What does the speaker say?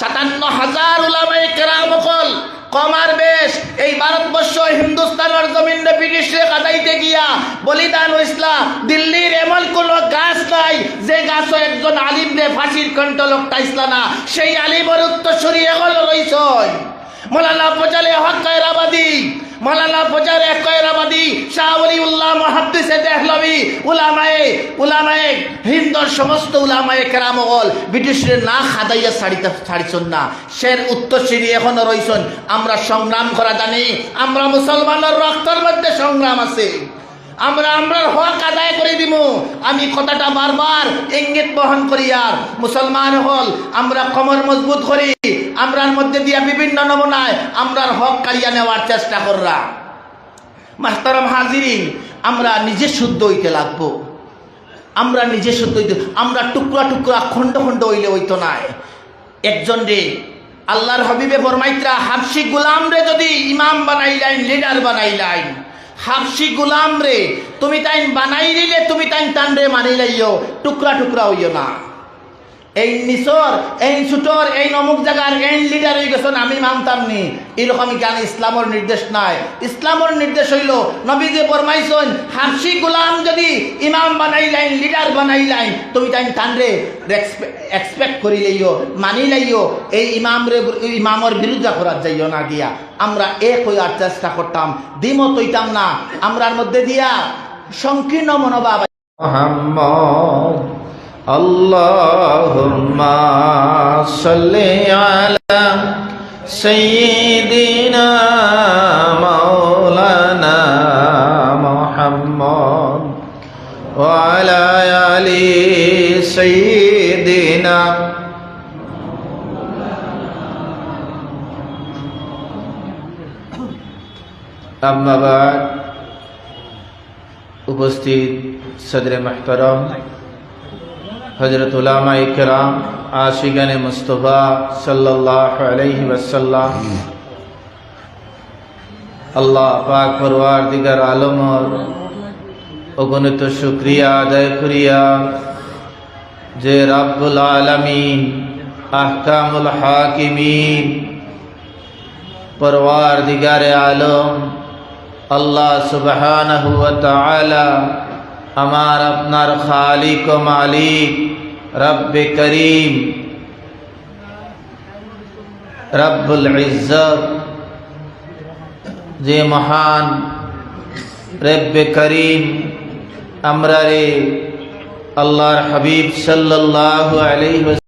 সাতান্ন হাজার উলামায়ে কেরাম অকল কমার বেশ এই ভারতবর্ষ হিন্দুস্তানের জমিনে ব্রিটিশরে কাটাইতে গিয়া বলিদান হইসলা দিল্লির এমন কোন গাছ নাই যে গাছও একজন আলিমরে ফাঁসির কণ্ঠ লোকটাইসলা না সেই আলিমর উত্তরসূরি এগল রইছয় মৌলানা ফজালে হক কয়রাবাদী মৌলানা এক কয়রাবাদী শাহাবলি উল্লাহ মহাদ্দিসে দেহলবি উলামায়ে উলামায়ে হিন্দর সমস্ত উলামায়ে কেরামগল ব্রিটিশের না খাদাইয়া ছাড়িতে ছাড়িছন না। সের উত্তরসূরি এখনও রইছন। আমরা সংগ্রাম করা জানি, আমরা মুসলমানের রক্তের মধ্যে সংগ্রাম আছে। আমরা আমরার হক আদায় করে দিব আমি কথাটা বারবার ইঙ্গিত বহন করি আর। মুসলমান হল, আমরা কমর মজবুত করি। আমরার মধ্যে দিয়া বিভিন্ন নমুনায় আমরার হক কারিয়া নেওয়ার চেষ্টা কররা। মাস্তারাম হাজিরিন, আমরা নিজে শুদ্ধ হইতে লাগবো। আমরা নিজে শুদ্ধ হইতে, আমরা টুকরা টুকরা খণ্ড খণ্ড হইলে হইতো নাই। একজন রে, আল্লাহর হবিবে ফরমাইত্রা, হাফসি গুলাম রে যদি ইমাম বানাইলাইন লিডার বানাইলাইন হাফসি গুলাম রে। তুমি তাইন বানাই দিলে, তুমি তাইন টান রে মানি লাইও টুকরা টুকরা হইও না। এই নিচর এই ছুটর, এই নমুক জায়গার, এই লিডার হয়ে গেছেন, আমি মানতাম নি এরকম জ্ঞান ইসলামর নির্দেশ নাই? ইসলামর নির্দেশ হইল নবী যে বরমাইছেন হাসি গোলাম যদি ইমাম বানাই লাইন লিডার বানাই লাইন তুমি তাই টানরে এক্সপেক্ট করি লইও, মানি লইও, এই ইমামরে ইমামর বিরুদ্ধে করার যাইও না গিয়া। আমরা এক হইয়ার চেষ্টা করতাম দিমত হইতাম না। আমরার মধ্যে দিয়া সংকীর্ণ মনোভাব মোহাম্মদ اللهم صل على سيدنا مولانا محمد وعلى آل سيدنا أما بعد উপস্থিত সদরে حضرت علامہ اکرام عاشقن مصطفیٰ صلی اللہ علیہ وسلم، اللہ پاک پروار دیگر عالم اور اگنت شکریہ آدھے کریہ، جے رب العالمین، احکام الحاکمین پروار دیگر عالم، اللہ سبحانہ وتعالی ہمار اپنا خالق و مالک، رب کریم، رب العزت، جے مہان، رب کریم امرر اللہ حبیب صلی اللہ علیہ وسلم